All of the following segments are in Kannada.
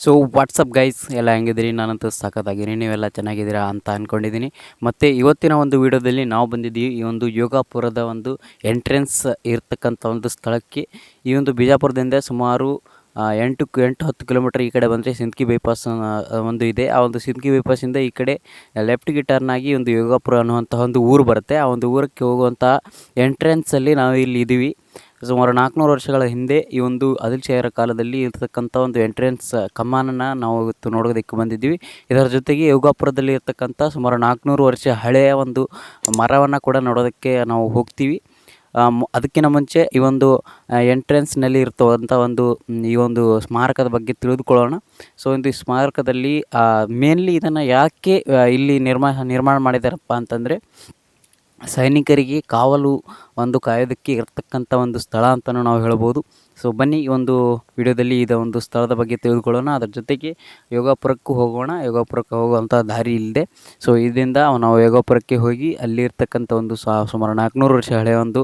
ಸೊ ವಾಟ್ಸಪ್ ಗೈಸ್ ಎಲ್ಲ ಹೆಂಗಿದ್ದೀರಿ? ನಾನಂತೂ ಸಾಕತ್ತಾಗಿರಿ ನೀವೆಲ್ಲ ಚೆನ್ನಾಗಿದ್ದೀರಾ ಅಂತ ಅಂದ್ಕೊಂಡಿದ್ದೀನಿ ಮತ್ತು ಇವತ್ತಿನ ಒಂದು ವಿಡಿಯೋದಲ್ಲಿ ನಾವು ಬಂದಿದ್ದೀವಿ ಈ ಒಂದು ಯೋಗಾಪುರದ ಒಂದು ಎಂಟ್ರೆನ್ಸ್ ಇರ್ತಕ್ಕಂಥ ಒಂದು ಸ್ಥಳಕ್ಕೆ. ಈ ಒಂದು ಬಿಜಾಪುರದಿಂದ ಸುಮಾರು ಎಂಟು ಎಂಟು ಹತ್ತು ಕಿಲೋಮೀಟರ್ ಈ ಕಡೆ ಬಂದರೆ ಸಿಂದ್ಕಿ ಬೈಪಾಸ್ ಒಂದು ಇದೆ. ಆ ಒಂದು ಸಿಂದ್ಕಿ ಬೈಪಾಸಿಂದ ಈ ಕಡೆ ಲೆಫ್ಟ್ ಟರ್ನ್ ಆಗಿ ಒಂದು ಯೋಗಾಪುರ ಅನ್ನುವಂಥ ಒಂದು ಊರು ಬರುತ್ತೆ. ಆ ಒಂದು ಊರಕ್ಕೆ ಹೋಗುವಂಥ ಎಂಟ್ರೆನ್ಸಲ್ಲಿ ನಾವು ಇಲ್ಲಿ ಇದ್ದೀವಿ. ಸುಮಾರು ನಾಲ್ಕುನೂರು ವರ್ಷಗಳ ಹಿಂದೆ ಈ ಒಂದು ಆದಿಲ್ಶಾಹರ ಕಾಲದಲ್ಲಿ ಇರ್ತಕ್ಕಂಥ ಒಂದು ಎಂಟ್ರೆನ್ಸ್ ಕಮಾನನ್ನು ನಾವು ಇವತ್ತು ನೋಡೋದಕ್ಕೆ ಬಂದಿದ್ದೀವಿ. ಇದರ ಜೊತೆಗೆ ಯೋಗಾಪುರದಲ್ಲಿ ಇರ್ತಕ್ಕಂಥ ಸುಮಾರು ನಾಲ್ಕುನೂರು ವರ್ಷ ಹಳೆಯ ಒಂದು ಮರವನ್ನು ಕೂಡ ನೋಡೋದಕ್ಕೆ ನಾವು ಹೋಗ್ತೀವಿ. ಅದಕ್ಕಿಂತ ಮುಂಚೆ ಈ ಒಂದು ಎಂಟ್ರೆನ್ಸ್ನಲ್ಲಿ ಇರ್ತವಂಥ ಒಂದು ಈ ಒಂದು ಸ್ಮಾರಕದ ಬಗ್ಗೆ ತಿಳಿದುಕೊಳ್ಳೋಣ. ಸೊ ಒಂದು ಈ ಸ್ಮಾರಕದಲ್ಲಿ ಮೇನ್ಲಿ ಇದನ್ನು ಯಾಕೆ ಇಲ್ಲಿ ನಿರ್ಮಾ, ನಿರ್ಮಾಣ ಮಾಡಿದಾರಪ್ಪ ಅಂತಂದರೆ ಸೈನಿಕರಿಗೆ ಕಾವಲು ಒಂದು ಕಾಯೋದಕ್ಕೆ ಇರತಕ್ಕಂಥ ಒಂದು ಸ್ಥಳ ಅಂತಲೂ ನಾವು ಹೇಳ್ಬೋದು. ಸೊ ಬನ್ನಿ ಈ ಒಂದು ವಿಡಿಯೋದಲ್ಲಿ ಇದ ಒಂದು ಸ್ಥಳದ ಬಗ್ಗೆ ತಿಳಿದುಕೊಳ್ಳೋಣ. ಅದರ ಜೊತೆಗೆ ಯೋಗಾಪುರಕ್ಕೂ ಹೋಗೋಣ. ಯೋಗಾಪುರಕ್ಕೆ ಹೋಗುವಂಥ ದಾರಿ ಇಲ್ಲದೆ ಸೊ ಇದರಿಂದ ನಾವು ಯೋಗಾಪುರಕ್ಕೆ ಹೋಗಿ ಅಲ್ಲಿ ಇರ್ತಕ್ಕಂಥ ಒಂದು ಸಾ, ಸುಮಾರು ನಾಲ್ಕುನೂರು ವರ್ಷ ಹಳೆಯ ಒಂದು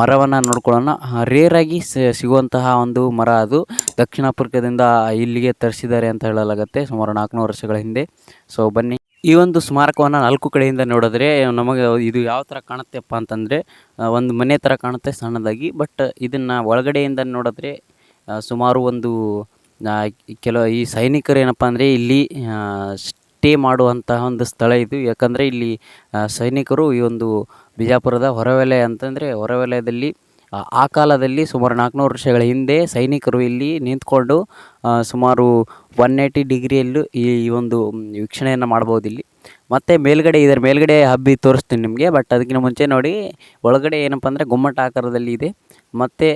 ಮರವನ್ನು ನೋಡ್ಕೊಳ್ಳೋಣ. ರೇರಾಗಿ ಸಿಗುವಂತಹ ಒಂದು ಮರ ಅದು. ದಕ್ಷಿಣ ಆಫ್ರಿಕಾದಿಂದ ಇಲ್ಲಿಗೆ ತರಿಸಿದ್ದಾರೆ ಅಂತ ಹೇಳಲಾಗುತ್ತೆ. ಸುಮಾರು ನಾಲ್ಕುನೂರು ವರ್ಷಗಳ ಹಿಂದೆ. ಸೊ ಬನ್ನಿ. ಈ ಒಂದು ಸ್ಮಾರಕವನ್ನು ನಾಲ್ಕು ಕಡೆಯಿಂದ ನೋಡಿದ್ರೆ ನಮಗೆ ಇದು ಯಾವ ಥರ ಕಾಣುತ್ತೆಪ್ಪ ಅಂತಂದರೆ ಒಂದು ಮನೆ ಥರ ಕಾಣುತ್ತೆ ಸಣ್ಣದಾಗಿ, ಬಟ್ ಇದನ್ನು ಒಳಗಡೆಯಿಂದ ನೋಡಿದ್ರೆ ಸುಮಾರು ಒಂದು ಕೆಲವು ಈ ಸೈನಿಕರು ಏನಪ್ಪ ಅಂದರೆ ಇಲ್ಲಿ ಸ್ಟೇ ಮಾಡುವಂತಹ ಒಂದು ಸ್ಥಳ ಇದು. ಯಾಕಂದರೆ ಇಲ್ಲಿ ಸೈನಿಕರು ಈ ಒಂದು ಬಿಜಾಪುರದ ಹೊರವಲಯ ಅಂತಂದರೆ ಹೊರವಲಯದಲ್ಲಿ ಆ- ಕಾಲದಲ್ಲಿ ಸುಮಾರು ನಾಲ್ಕುನೂರು ವರ್ಷಗಳ ಹಿಂದೆ ಸೈನಿಕರು ಇಲ್ಲಿ ನಿಂತ್ಕೊಂಡು ಸುಮಾರು ಒನ್ ಏಯ್ಟಿ ಡಿಗ್ರಿಯಲ್ಲೂ ಈ ಒಂದು ವೀಕ್ಷಣೆಯನ್ನು ಮಾಡ್ಬೋದು ಇಲ್ಲಿ. ಮತ್ತು ಮೇಲ್ಗಡೆ, ಇದರ ಮೇಲ್ಗಡೆ ಹಬ್ಬಿ ತೋರಿಸ್ತೀನಿ ನಿಮಗೆ ಬಟ್ ಅದಕ್ಕಿಂತ ಮುಂಚೆ ನೋಡಿ, ಒಳಗಡೆ ಏನಪ್ಪ ಅಂದರೆ ಗುಮ್ಮಟ ಆಕಾರದಲ್ಲಿ ಇದೆ. ಮತ್ತು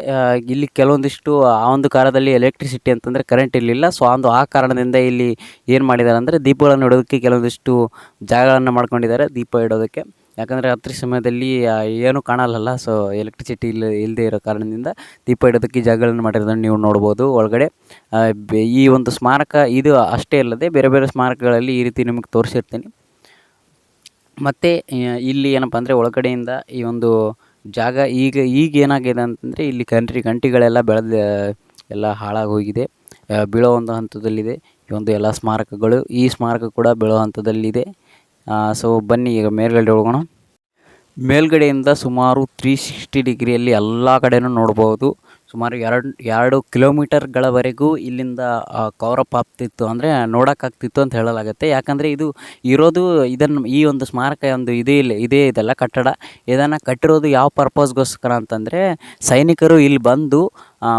ಇಲ್ಲಿ ಕೆಲವೊಂದಿಷ್ಟು, ಆ ಒಂದು ಕಾಲದಲ್ಲಿ ಎಲೆಕ್ಟ್ರಿಸಿಟಿ ಅಂತಂದರೆ ಕರೆಂಟ್ ಇರಲಿಲ್ಲ. ಸೊ ಒಂದು ಆ ಕಾರಣದಿಂದ ಇಲ್ಲಿ ಏನು ಮಾಡಿದ್ದಾರೆ ಅಂದರೆ ದೀಪಗಳನ್ನು ಇಡೋದಕ್ಕೆ ಕೆಲವೊಂದಿಷ್ಟು ಜಾಗಗಳನ್ನು ಮಾಡ್ಕೊಂಡಿದ್ದಾರೆ ದೀಪ ಇಡೋದಕ್ಕೆ. ಯಾಕಂದರೆ ರಾತ್ರಿ ಸಮಯದಲ್ಲಿ ಏನು ಕಾಣಲ್ಲಲ್ಲ. ಸೊ ಎಲೆಕ್ಟ್ರಿಸಿಟಿ ಇಲ್ಲ ಇಲ್ಲದೆ ಇರೋ ಕಾರಣದಿಂದ ದೀಪ ಇಡೋದಕ್ಕೆ ಜಾಗಗಳನ್ನು ಮಾಡಿರೋದನ್ನು ನೀವು ನೋಡ್ಬೋದು. ಒಳಗಡೆ ಈ ಒಂದು ಸ್ಮಾರಕ ಇದು ಅಷ್ಟೇ ಅಲ್ಲದೆ ಬೇರೆ ಬೇರೆ ಸ್ಮಾರಕಗಳಲ್ಲಿ ಈ ರೀತಿ ನಿಮಗೆ ತೋರಿಸಿರ್ತೀನಿ. ಮತ್ತು ಇಲ್ಲಿ ಏನಪ್ಪ ಅಂದರೆ ಒಳಗಡೆಯಿಂದ ಈ ಒಂದು ಜಾಗ ಈಗ ಈಗ ಏನಾಗಿದೆ ಅಂತಂದರೆ ಇಲ್ಲಿ ಕಂಟ್ರಿ ಗಂಟಿಗಳೆಲ್ಲ ಬೆಳೆದ, ಎಲ್ಲ ಹಾಳಾಗಿ ಹೋಗಿದೆ. ಬೀಳೋ ಒಂದು ಹಂತದಲ್ಲಿದೆ. ಈ ಒಂದು ಎಲ್ಲ ಸ್ಮಾರಕಗಳು, ಈ ಸ್ಮಾರಕ ಕೂಡ ಬೀಳೋ ಹಂತದಲ್ಲಿದೆ. ಸೊ ಬನ್ನಿ, ಈಗ ಮೇಲ್ಗಡೆ ಹೋಗೋಣ. ಮೇಲ್ಗಡೆಯಿಂದ ಸುಮಾರು ತ್ರೀ ಸಿಕ್ಸ್ಟಿ ಡಿಗ್ರಿಯಲ್ಲಿ ಎಲ್ಲ ಕಡೆನೂ ನೋಡ್ಬೋದು. ಸುಮಾರು ಎರಡು ಎರಡು ಕಿಲೋಮೀಟರ್ಗಳವರೆಗೂ ಇಲ್ಲಿಂದ ಕವರಪ್ ಆಗ್ತಿತ್ತು ಅಂದರೆ ನೋಡೋಕ್ಕಾಗ್ತಿತ್ತು ಅಂತ ಹೇಳಲಾಗುತ್ತೆ. ಯಾಕಂದರೆ ಇದು ಇರೋದು ಇದನ್ನು ಈ ಒಂದು ಸ್ಮಾರಕ ಒಂದು ಇದೇ ಇಲ್ಲ, ಇದೇ ಇದೆಲ್ಲ ಕಟ್ಟಡ. ಇದನ್ನು ಕಟ್ಟಿರೋದು ಯಾವ ಪರ್ಪಸ್ಗೋಸ್ಕರ ಅಂತಂದರೆ ಸೈನಿಕರು ಇಲ್ಲಿ ಬಂದು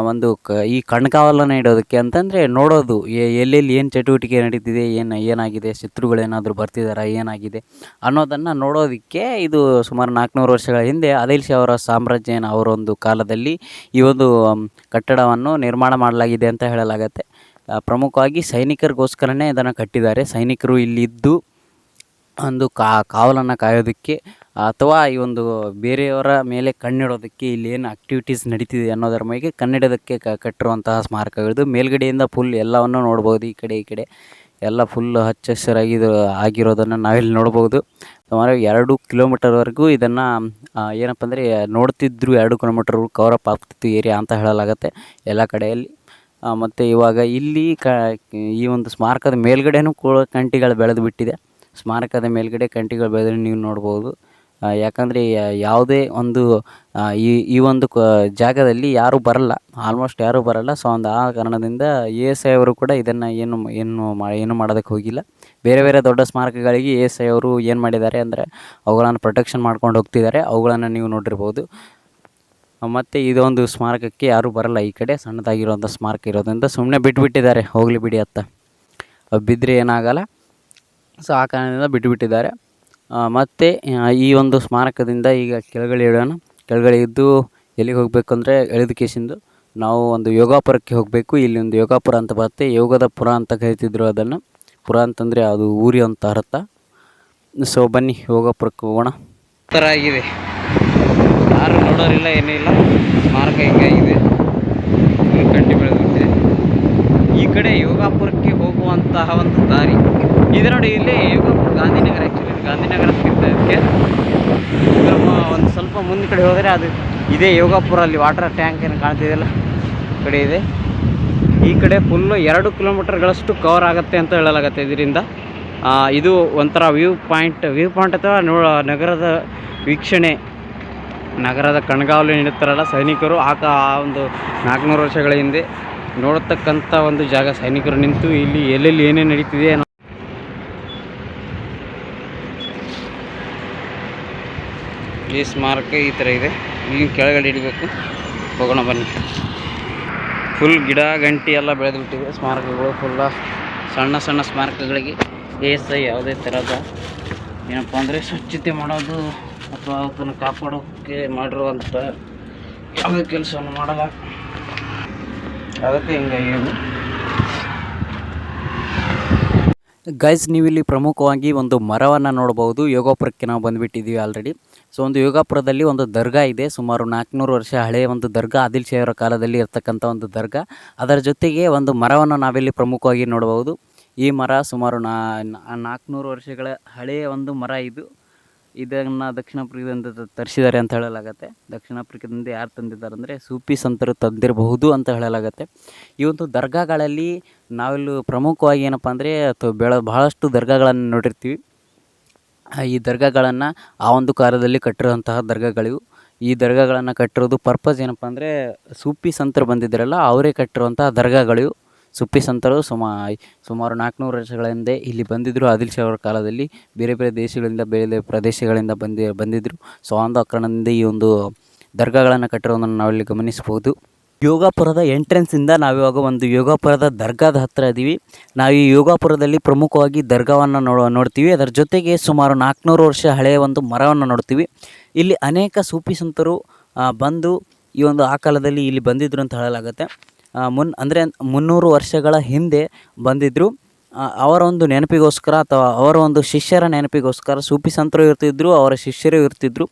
ಒಂದು ಕ, ಈ ಕಣ್ಕಾವಲನ್ನು ಇಡೋದಕ್ಕೆ ಅಂತಂದರೆ ನೋಡೋದು ಎಲ್ಲೆಲ್ಲಿ ಏನು ಚಟುವಟಿಕೆ ನಡೀತಿದೆ, ಏನು, ಏನಾಗಿದೆ ಶತ್ರುಗಳೇನಾದರೂ ಬರ್ತಿದ್ದಾರಾ ಏನಾಗಿದೆ ಅನ್ನೋದನ್ನು ನೋಡೋದಕ್ಕೆ ಇದು ಸುಮಾರು ನಾಲ್ಕುನೂರು ವರ್ಷಗಳ ಹಿಂದೆ ಆದಿಲ್ ಶಾ ಅವರ ಸಾಮ್ರಾಜ್ಯನ ಅವರ ಒಂದು ಕಾಲದಲ್ಲಿ ಈ ಒಂದು ಕಟ್ಟಡವನ್ನು ನಿರ್ಮಾಣ ಮಾಡಲಾಗಿದೆ ಅಂತ ಹೇಳಲಾಗತ್ತೆ. ಪ್ರಮುಖವಾಗಿ ಸೈನಿಕರಿಗೋಸ್ಕರನೇ ಇದನ್ನು ಕಟ್ಟಿದ್ದಾರೆ. ಸೈನಿಕರು ಇಲ್ಲಿದ್ದು ಒಂದು ಕಾವಲನ್ನು ಕಾಯೋದಕ್ಕೆ ಅಥವಾ ಈ ಒಂದು ಬೇರೆಯವರ ಮೇಲೆ ಕಣ್ಣಿಡೋದಕ್ಕೆ ಇಲ್ಲಿ ಏನು ಆಕ್ಟಿವಿಟೀಸ್ ನಡೀತಿದೆ ಅನ್ನೋದರ ಮೇಲೆ ಕಣ್ಣಿಡೋದಕ್ಕೆ ಕ ಕಟ್ಟಿರುವಂತಹ ಸ್ಮಾರಕಗಳಿದು. ಮೇಲ್ಗಡೆಯಿಂದ ಫುಲ್ ಎಲ್ಲವನ್ನು ನೋಡ್ಬೋದು. ಈ ಕಡೆ ಈ ಕಡೆ ಎಲ್ಲ ಫುಲ್ ಹಚ್ಚ ಹಸಿರಾಗಿದು ಆಗಿರೋದನ್ನು ನಾವಿಲ್ಲಿ ನೋಡ್ಬೋದು. ಸುಮಾರು ಎರಡು ಕಿಲೋಮೀಟರ್ವರೆಗೂ ಇದನ್ನು ಏನಪ್ಪ ಅಂದರೆ ನೋಡ್ತಿದ್ರು ಎರಡು ಕಿಲೋಮೀಟರ್ ಕವರಪ್ ಆಗ್ತಿತ್ತು ಏರಿಯಾ ಅಂತ ಹೇಳಲಾಗತ್ತೆ ಎಲ್ಲ ಕಡೆಯಲ್ಲಿ. ಮತ್ತು ಇವಾಗ ಇಲ್ಲಿ ಕ, ಈ ಒಂದು ಸ್ಮಾರಕದ ಮೇಲ್ಗಡೆನೂ ಕೂಡ ಕಂಟಿಗಳು ಬೆಳೆದು ಬಿಟ್ಟಿದೆ. ಸ್ಮಾರಕದ ಮೇಲ್ಗಡೆ ಕಂಟಿಗಳು ಬೆಳೆದ್ರೆ ನೀವು ನೋಡ್ಬೋದು. ಯಾಕಂದರೆ ಯಾವುದೇ ಒಂದು ಈ ಈ ಒಂದು ಕ, ಜಾಗದಲ್ಲಿ ಯಾರೂ ಬರಲ್ಲ. ಆಲ್ಮೋಸ್ಟ್ ಯಾರೂ ಬರಲ್ಲ. ಸೊ ಒಂದು ಆ ಕಾರಣದಿಂದ ಎ ಎಸ್ ಐ ಅವರು ಕೂಡ ಇದನ್ನು ಏನು ಏನು ಮಾ, ಏನು ಮಾಡೋದಕ್ಕೆ ಹೋಗಿಲ್ಲ. ಬೇರೆ ಬೇರೆ ದೊಡ್ಡ ಸ್ಮಾರಕಗಳಿಗೆ ಎ ಎಸ್ ಐ ಅವರು ಏನು ಮಾಡಿದ್ದಾರೆ ಅಂದರೆ ಅವುಗಳನ್ನು ಪ್ರೊಟೆಕ್ಷನ್ ಮಾಡ್ಕೊಂಡು ಹೋಗ್ತಿದ್ದಾರೆ. ಅವುಗಳನ್ನು ನೀವು ನೋಡಿರ್ಬೋದು. ಮತ್ತು ಇದೊಂದು ಸ್ಮಾರಕಕ್ಕೆ ಯಾರೂ ಬರಲ್ಲ ಈ ಕಡೆ. ಸಣ್ಣದಾಗಿರುವಂಥ ಸ್ಮಾರಕ ಇರೋದ್ರಿಂದ ಸುಮ್ಮನೆ ಬಿಟ್ಬಿಟ್ಟಿದ್ದಾರೆ. ಹೋಗಲಿ ಬಿಡಿ ಅತ್ತ. ಬಿದ್ದರೆ ಏನಾಗಲ್ಲ. ಸೊ ಆ ಕಾರಣದಿಂದ ಬಿಟ್ಟುಬಿಟ್ಟಿದ್ದಾರೆ ಮತ್ತು ಈ ಒಂದು ಸ್ಮಾರಕದಿಂದ ಈಗ ಕೆಳಗಡೆ ಇಳಿಯೋಣ ಕೆಳಗಡೆ ಇದ್ದು ಎಲ್ಲಿಗೆ ಹೋಗಬೇಕು ಅಂದರೆ ಎಳೆದಕೇಶಿಂದು ನಾವು ಒಂದು ಯೋಗಾಪುರಕ್ಕೆ ಹೋಗಬೇಕು. ಇಲ್ಲಿ ಒಂದು ಯೋಗಾಪುರ ಅಂತ ಬರುತ್ತೆ. ಯೋಗದ ಪುರ ಅಂತ ಕರಿತಿದ್ರು ಅದನ್ನು. ಪುರ ಅಂತಂದರೆ ಅದು ಊರಿ ಅಂತ ಅರ್ಥ. ಸೊ ಬನ್ನಿ, ಯೋಗಾಪುರಕ್ಕೆ ಹೋಗೋಣ. ಥರ ಆಗಿದೆ ಯಾರು ನೋಡೋರಿಲ್ಲ, ಏನೂ ಇಲ್ಲ. ಸ್ಮಾರಕ ಹಿಂಗಾಗಿದೆ ಕಂಡು ಕಂಟಿ ಬೆಳೆದಿದೆ ಈ ಕಡೆ ಯೋಗಾಪುರಕ್ಕೆ ಹೋಗುವಂತಹ ಒಂದು ದಾರಿ. ಇದು ನೋಡಿ ಇಲ್ಲಿ ಯೋಗಾಪುರ ಗಾಂಧಿನಗರ ಆ್ಯಕ್ಚುಲಿ ಗಾಂಧಿನಗರ ಇರ್ತದೆ ಇದಕ್ಕೆ ನಮ್ಮ ಒಂದು ಸ್ವಲ್ಪ ಮುಂದೆ ಕಡೆ ಹೋದರೆ ಅದು ಇದೇ ಯೋಗಾಪುರ ಅಲ್ಲಿ ವಾಟರ್ ಟ್ಯಾಂಕ್ ಏನು ಕಾಣ್ತಿದೆಯಲ್ಲ ಕಡೆ ಇದೆ. ಈ ಕಡೆ ಫುಲ್ಲು ಎರಡು ಕಿಲೋಮೀಟರ್ಗಳಷ್ಟು ಕವರ್ ಆಗುತ್ತೆ ಅಂತ ಹೇಳಲಾಗತ್ತೆ ಇದರಿಂದ. ಇದು ಒಂಥರ ವ್ಯೂ ಪಾಯಿಂಟ್ ವ್ಯೂ ಪಾಯಿಂಟ್ ಅಥವಾ ನೋ, ನಗರದ ವೀಕ್ಷಣೆ. ನಗರದ ಕಣ್ಗಾವಲು ನೀಡುತ್ತಾರಲ್ಲ ಸೈನಿಕರು. ಆಕ ಆ ಒಂದು ನಾಲ್ಕುನೂರು ವರ್ಷಗಳ ಹಿಂದೆ ನೋಡತಕ್ಕಂಥ ಒಂದು ಜಾಗ ಸೈನಿಕರು ನಿಂತು ಇಲ್ಲಿ ಎಲ್ಲೆಲ್ಲಿ ಏನೇನು ನಡೀತಿದೆ ಈ ಸ್ಮಾರಕ ಈ ಥರ ಇದೆ. ಇಲ್ಲಿ ಕೆಳಗಡೆ ಇಡಬೇಕು. ಹೋಗೋಣ ಬನ್ನಿ. ಫುಲ್ ಗಿಡ, ಗಂಟಿ ಎಲ್ಲ ಬೆಳೆದ್ಬಿಟ್ಟಿವೆ ಸ್ಮಾರಕಗಳು. ಫುಲ್ಲ ಸಣ್ಣ ಸಣ್ಣ ಸ್ಮಾರಕಗಳಿಗೆ ದೇಶ ಯಾವುದೇ ಥರದ ಏನಪ್ಪ ಅಂದರೆ ಸ್ವಚ್ಛತೆ ಮಾಡೋದು ಅಥವಾ ಅದನ್ನು ಕಾಪಾಡೋಕ್ಕೆ ಮಾಡಿರುವಂಥ ಯಾವುದೇ ಕೆಲಸವನ್ನು ಮಾಡಲ್ಲ. ಅದಕ್ಕೆ ಹಿಂಗಾಗಿ ಗೈಸ್ ನೀವಿಲ್ಲಿ ಪ್ರಮುಖವಾಗಿ ಒಂದು ಮರವನ್ನು ನೋಡಬಹುದು ಯೋಗಾಪುರಕ್ಕೆ ನಾವು ಬಂದುಬಿಟ್ಟಿದ್ದೀವಿ ಆಲ್ರೆಡಿ ಸೊ ಒಂದು ಯೋಗಾಪುರದಲ್ಲಿ ಒಂದು ದರ್ಗಾ ಇದೆ. ಸುಮಾರು ನಾಲ್ಕುನೂರು ವರ್ಷ ಹಳೆಯ ಒಂದು ದರ್ಗಾ, ಆದಿಲ್ ಶೇವರ ಕಾಲದಲ್ಲಿ ಇರ್ತಕ್ಕಂಥ ಒಂದು ದರ್ಗಾ. ಅದರ ಜೊತೆಗೆ ಒಂದು ಮರವನ್ನು ನಾವಿಲ್ಲಿ ಪ್ರಮುಖವಾಗಿ ನೋಡಬಹುದು ಈ ಮರ ಸುಮಾರು ನಾ ನಾಲ್ಕುನೂರು ವರ್ಷಗಳ ಹಳೆಯ ಒಂದು ಮರ ಇದು. ಇದನ್ನು ದಕ್ಷಿಣ ಆಫ್ರಿಕಾದಿಂದ ತರಿಸಿದ್ದಾರೆ ಅಂತ ಹೇಳಲಾಗತ್ತೆ. ದಕ್ಷಿಣ ಆಫ್ರಿಕಾದಿಂದ ಯಾರು ತಂದಿದ್ದಾರೆ ಅಂದರೆ ಸೂಫಿ ಸಂತರು ತಂದಿರಬಹುದು ಅಂತ ಹೇಳಲಾಗತ್ತೆ. ಈ ಒಂದು ದರ್ಗಾಗಳಲ್ಲಿ ನಾವಿಲ್ಲಿ ಪ್ರಮುಖವಾಗಿ ಏನಪ್ಪ ಅಂದರೆ ಅಥವಾ ಬೆಳ ಬಹಳಷ್ಟು ದರ್ಗಾಗಳನ್ನು ನೋಡಿರ್ತೀವಿ. ಈ ದರ್ಗಾಗಳನ್ನು ಆ ಒಂದು ಕಾಲದಲ್ಲಿ ಕಟ್ಟಿರುವಂತಹ ದರ್ಗಾಗಳಿವು. ಈ ದರ್ಗಾಗಳನ್ನು ಕಟ್ಟಿರೋದು ಪರ್ಪಸ್ ಏನಪ್ಪ ಅಂದರೆ ಸೂಫಿ ಸಂತರು ಬಂದಿದ್ದರಲ್ಲ, ಅವರೇ ಕಟ್ಟಿರುವಂತಹ ದರ್ಗಾಗಳಿವು. ಸೂಫಿ ಸಂತರು ಸುಮಾ ಸುಮಾರು ನಾಲ್ಕುನೂರು ವರ್ಷಗಳ ಹಿಂದೆ ಇಲ್ಲಿ ಬಂದಿದ್ದರು ಆದಿಲ್ ಶಾ ಅವರ ಕಾಲದಲ್ಲಿ ಬೇರೆ ಬೇರೆ ದೇಶಗಳಿಂದ, ಬೇರೆ ಬೇರೆ ಪ್ರದೇಶಗಳಿಂದ ಬಂದಿ ಬಂದಿದ್ದರು ಸೊ ಆ ಒಂದು ಈ ಒಂದು ದರ್ಗಾಗಳನ್ನು ಕಟ್ಟಿರೋದನ್ನು ನಾವಿಲ್ಲಿ ಗಮನಿಸಬಹುದು. ಯೋಗಾಪುರದ ಎಂಟ್ರೆನ್ಸಿಂದ ನಾವಿವಾಗ ಒಂದು ಯೋಗಾಪುರದ ದರ್ಗಾದ ಹತ್ತಿರ ಇದ್ದೀವಿ ನಾವು ಈ ಯೋಗಾಪುರದಲ್ಲಿ ಪ್ರಮುಖವಾಗಿ ದರ್ಗಾವನ್ನು ನೋಡ, ನೋಡ್ತೀವಿ. ಅದರ ಜೊತೆಗೆ ಸುಮಾರು ನಾಲ್ಕುನೂರು ವರ್ಷ ಹಳೆಯ ಒಂದು ಮರವನ್ನು ನೋಡ್ತೀವಿ. ಇಲ್ಲಿ ಅನೇಕ ಸೂಫಿ ಸಂತರು ಬಂದು ಈ ಒಂದು ಆ ಕಾಲದಲ್ಲಿ ಇಲ್ಲಿ ಬಂದಿದ್ದರು ಅಂತ ಹೇಳಲಾಗುತ್ತೆ. ಮುನ್, ಅಂದರೆ ಮುನ್ನೂರು ವರ್ಷಗಳ ಹಿಂದೆ ಬಂದಿದ್ದರು ಅವರ ಒಂದು ನೆನಪಿಗೋಸ್ಕರ ಅಥವಾ ಅವರ ಒಂದು ಶಿಷ್ಯರ ನೆನಪಿಗೋಸ್ಕರ ಸೂಫಿ ಸಂತರು ಇರ್ತಿದ್ರು, ಅವರ ಶಿಷ್ಯರು ಇರ್ತಿದ್ರು.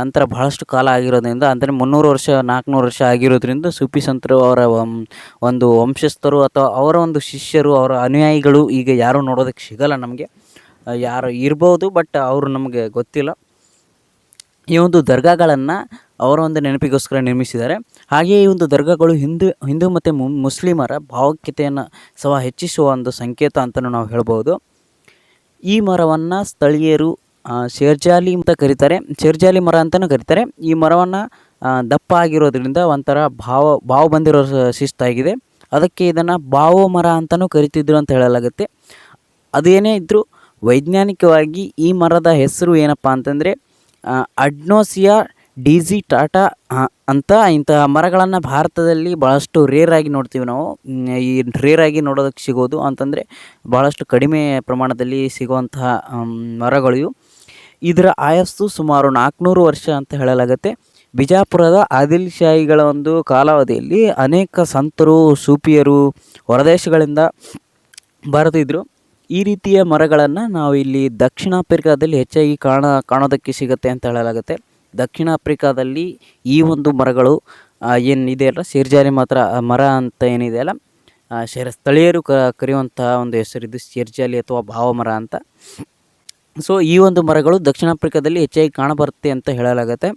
ನಂತರ ಬಹಳಷ್ಟು ಕಾಲ ಆಗಿರೋದ್ರಿಂದ, ಅಂದರೆ ಮುನ್ನೂರು ವರ್ಷ, ನಾಲ್ಕುನೂರು ವರ್ಷ ಆಗಿರೋದ್ರಿಂದ ಸೂಫಿ ಸಂತರು ಅವರ ಒಂದು ವಂಶಸ್ಥರು ಅಥವಾ ಅವರ ಒಂದು ಶಿಷ್ಯರು, ಅವರ ಅನುಯಾಯಿಗಳು ಈಗ ಯಾರೂ ನೋಡೋದಕ್ಕೆ ಸಿಗಲ್ಲ ನಮಗೆ. ಯಾರು ಇರ್ಬೋದು, ಬಟ್ ಅವರು ನಮಗೆ ಗೊತ್ತಿಲ್ಲ. ಈ ಒಂದು ದರ್ಗಾಗಳನ್ನು ಅವರ ಒಂದು ನೆನಪಿಗೋಸ್ಕರ ನಿರ್ಮಿಸಿದ್ದಾರೆ. ಹಾಗೆಯೇ ಈ ಒಂದು ದರ್ಗಾಗಳು ಹಿಂದೂ ಹಿಂದೂ ಮತ್ತು ಮುಸ್ಲಿಮರ ಭಾವೈಕ್ಯತೆಯನ್ನು ಸಹ ಹೆಚ್ಚಿಸುವ ಒಂದು ಸಂಕೇತ ಅಂತಲೂ ನಾವು ಹೇಳ್ಬೋದು. ಈ ಮರವನ್ನು ಸ್ಥಳೀಯರು ಶೇರ್ಜಾಲಿ ಅಂತ ಕರೀತಾರೆ. ಶೇರ್ಜಾಲಿ ಮರ ಅಂತಲೂ ಕರೀತಾರೆ. ಈ ಮರವನ್ನು ದಪ್ಪ ಆಗಿರೋದ್ರಿಂದ ಒಂಥರ ಭಾವ ಭಾವ ಬಂದಿರೋ ಶಿಸ್ತಾಗಿದೆ. ಅದಕ್ಕೆ ಇದನ್ನು ಬಾವೋ ಮರ ಅಂತಲೂ ಕರಿತಿದ್ರು ಅಂತ ಹೇಳಲಾಗುತ್ತೆ. ಅದೇನೇ ಇದ್ದರೂ ವೈಜ್ಞಾನಿಕವಾಗಿ ಈ ಮರದ ಹೆಸರು ಏನಪ್ಪ ಅಂತಂದರೆ ಅಡ್ನೋಸಿಯಾ ಡಿಜಿ ಟಾಟಾ ಅಂತ ಇಂತಹ ಮರಗಳನ್ನು ಭಾರತದಲ್ಲಿ ಭಾಳಷ್ಟು ರೇರ್ ಆಗಿ ನೋಡ್ತೀವಿ ನಾವು. ಈ ರೇರ್ ಆಗಿ ನೋಡೋದಕ್ಕೆ ಸಿಗೋದು ಅಂತಂದರೆ ಭಾಳಷ್ಟು ಕಡಿಮೆ ಪ್ರಮಾಣದಲ್ಲಿ ಸಿಗುವಂತಹ ಮರಗಳು. ಇದರ ಆಯಸ್ಸು ಸುಮಾರು ನಾಲ್ಕುನೂರು ವರ್ಷ ಅಂತ ಹೇಳಲಾಗುತ್ತೆ. ಬಿಜಾಪುರದ ಆದಿಲ್ ಶಾಹಿಗಳ ಒಂದು ಕಾಲಾವಧಿಯಲ್ಲಿ ಅನೇಕ ಸಂತರು ಸೂಫಿಯರು ಹೊರದೇಶಗಳಿಂದ ಬರೆದಿದ್ದರು ಈ ರೀತಿಯ ಮರಗಳನ್ನು ನಾವು ಇಲ್ಲಿ ದಕ್ಷಿಣ ಆಫ್ರಿಕಾದಲ್ಲಿ ಹೆಚ್ಚಾಗಿ ಕಾಣ, ಕಾಣೋದಕ್ಕೆ ಸಿಗುತ್ತೆ ಅಂತ ಹೇಳಲಾಗುತ್ತೆ. ದಕ್ಷಿಣ ಆಫ್ರಿಕಾದಲ್ಲಿ ಈ ಒಂದು ಮರಗಳು ಏನಿದೆಯಲ್ಲ ಸೇರ್ಜಾರಿ ಮಾತ್ರ ಮರ ಅಂತ ಏನಿದೆಯಲ್ಲ ಶೇರ್, ಸ್ಥಳೀಯರು ಕ, ಕರೆಯುವಂತಹ ಒಂದು ಹೆಸರಿದ್ದು ಸೇರ್ಜಾಲಿ ಅಥವಾ ಭಾವ ಮರ ಅಂತ. ಸೊ ಈ ಒಂದು ಮರಗಳು ದಕ್ಷಿಣ ಆಫ್ರಿಕಾದಲ್ಲಿ ಹೆಚ್ಚಾಗಿ ಕಾಣಬರುತ್ತೆ ಅಂತ ಹೇಳಲಾಗುತ್ತೆ.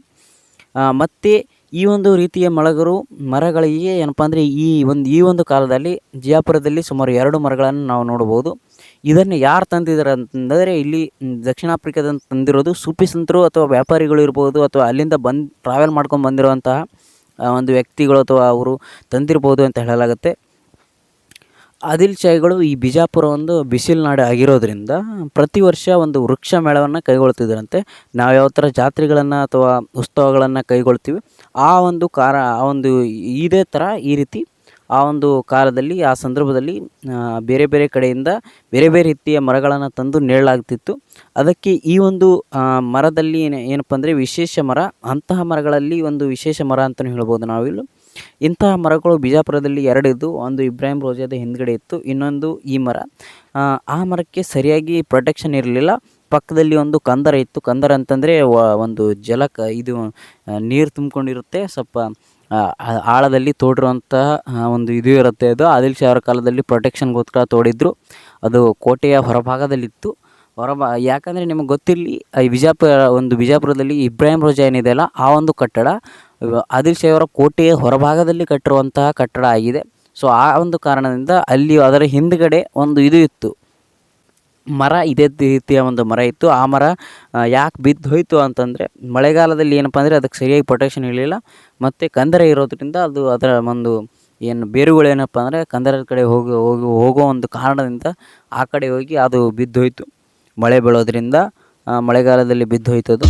ಮತ್ತು ಈ ಒಂದು ರೀತಿಯ ಮರಗಳು ಮರಗಳಿಗೆ ಏನಪ್ಪ ಅಂದರೆ ಈ ಒಂದು ಈ ಒಂದು ಕಾಲದಲ್ಲಿ, ಜಿಯಾಪುರದಲ್ಲಿ ಸುಮಾರು ಎರಡು ಮರಗಳನ್ನು ನಾವು ನೋಡ್ಬೋದು ಇದನ್ನು ಯಾರು ತಂದಿದ್ದಾರೆ ಅಂತಂದರೆ ಇಲ್ಲಿ ದಕ್ಷಿಣ ಆಫ್ರಿಕಾದಿಂದ ತಂದಿರೋದು ಸೂಫಿ ಸಂತರು ಅಥವಾ ವ್ಯಾಪಾರಿಗಳು ಇರ್ಬೋದು ಅಥವಾ ಅಲ್ಲಿಂದ ಬಂದು ಟ್ರಾವೆಲ್ ಮಾಡ್ಕೊಂಡು ಬಂದಿರುವಂತಹ ಒಂದು ವ್ಯಕ್ತಿಗಳು ಅಥವಾ ಅವರು ತಂದಿರ್ಬೋದು ಅಂತ ಹೇಳಲಾಗುತ್ತೆ. ಆದಿಲ್ ಶಾಹಿಗಳು ಈ ಬಿಜಾಪುರ ಒಂದು ಬಿಸಿಲು ನಾಡು ಆಗಿರೋದ್ರಿಂದ ಪ್ರತಿ ವರ್ಷ ಒಂದು ವೃಕ್ಷ ಮೇಳವನ್ನು ಕೈಗೊಳ್ತಿದ್ದರಂತೆ ನಾವು ಯಾವ ಥರ ಜಾತ್ರೆಗಳನ್ನು ಅಥವಾ ಉತ್ಸವಗಳನ್ನು ಕೈಗೊಳ್ತೀವಿ, ಆ ಒಂದು ಕಾರ ಆ ಒಂದು ಇದೇ ಥರ ಈ ರೀತಿ ಆ ಒಂದು ಕಾಲದಲ್ಲಿ ಆ ಸಂದರ್ಭದಲ್ಲಿ ಬೇರೆ ಬೇರೆ ಕಡೆಯಿಂದ ಬೇರೆ ಬೇರೆ ರೀತಿಯ ಮರಗಳನ್ನು ತಂದು ನೆರಳಾಗ್ತಿತ್ತು ಅದಕ್ಕೆ ಈ ಒಂದು ಮರದಲ್ಲಿ ಏನು ಏನಪ್ಪ ಅಂದರೆ ವಿಶೇಷ ಮರ ಅಂತಹ ಮರಗಳಲ್ಲಿ ಒಂದು ವಿಶೇಷ ಮರ ಅಂತಲೂ ಹೇಳ್ಬೋದು ನಾವಿಲ್ಲಿ. ಇಂತಹ ಮರಗಳು ಬಿಜಾಪುರದಲ್ಲಿ ಎರಡಿದ್ದು ಒಂದು ಇಬ್ರಾಹಿಂ ರೋಜಾದ ಹಿಂದ್ಗಡೆ ಇತ್ತು ಇನ್ನೊಂದು ಈ ಮರ. ಆ, ಮರಕ್ಕೆ ಸರಿಯಾಗಿ ಪ್ರೊಟೆಕ್ಷನ್ ಇರಲಿಲ್ಲ. ಪಕ್ಕದಲ್ಲಿ ಒಂದು ಕಂದರ ಇತ್ತು. ಕಂದರ ಅಂತಂದರೆ ಒಂದು ಜಲಕ ಇದು ನೀರು ತುಂಬಿಕೊಂಡಿರುತ್ತೆ. ಸ್ವಲ್ಪ ಆಳದಲ್ಲಿ ತೋಡಿರುವಂತಹ ಒಂದು ಇದು ಇರುತ್ತೆ ಅದು. ಆದಿಲ್ ಶಾ ಅವರ ಕಾಲದಲ್ಲಿ ಪ್ರೊಟೆಕ್ಷನ್ಗೋಸ್ಕರ ತೋಡಿದ್ರು. ಅದು ಕೋಟೆಯ ಹೊರಭಾಗದಲ್ಲಿತ್ತು. ಹೊರಭಾ, ಯಾಕಂದರೆ ನಿಮಗೆ ಗೊತ್ತಿರಲಿ, ಈ ಬಿಜಾಪುರ ಒಂದು ಬಿಜಾಪುರದಲ್ಲಿ ಇಬ್ರಾಹಿಂ ರೋಜಾ ಏನಿದೆಯಲ್ಲ ಆ ಒಂದು ಕಟ್ಟಡ, ಆದಿಲ್ ಶಾ ಅವರ ಕೋಟೆಯ ಹೊರಭಾಗದಲ್ಲಿ ಕಟ್ಟಿರುವಂತಹ ಕಟ್ಟಡ ಆಗಿದೆ. ಸೊ ಆ ಒಂದು ಕಾರಣದಿಂದ ಅಲ್ಲಿ ಅದರ ಹಿಂದ್ಗಡೆ ಒಂದು ಇದು ಇತ್ತು. ಮರ ಇದೇ ರೀತಿಯ ಒಂದು ಮರ ಇತ್ತು. ಆ ಮರ ಯಾಕೆ ಬಿದ್ದು ಹೋಯಿತು ಅಂತಂದರೆ, ಮಳೆಗಾಲದಲ್ಲಿ ಏನಪ್ಪ ಅಂದರೆ ಅದಕ್ಕೆ ಸರಿಯಾಗಿ ಪ್ರೊಟೆಕ್ಷನ್ ಇರಲಿಲ್ಲ. ಮತ್ತು ಕಂದರ ಇರೋದರಿಂದ ಅದು ಅದರ ಒಂದು ಏನು ಬೇರುಗಳು ಏನಪ್ಪ ಅಂದರೆ ಕಂದರದ ಕಡೆ ಹೋಗಿ ಹೋಗಿ, ಹೋಗೋ ಒಂದು ಕಾರಣದಿಂದ ಆ ಕಡೆ ಹೋಗಿ ಅದು ಬಿದ್ದು ಹೋಯಿತು. ಮಳೆ ಬೀಳೋದ್ರಿಂದ ಮಳೆಗಾಲದಲ್ಲಿ ಬಿದ್ದು ಹೋಯ್ತು ಅದು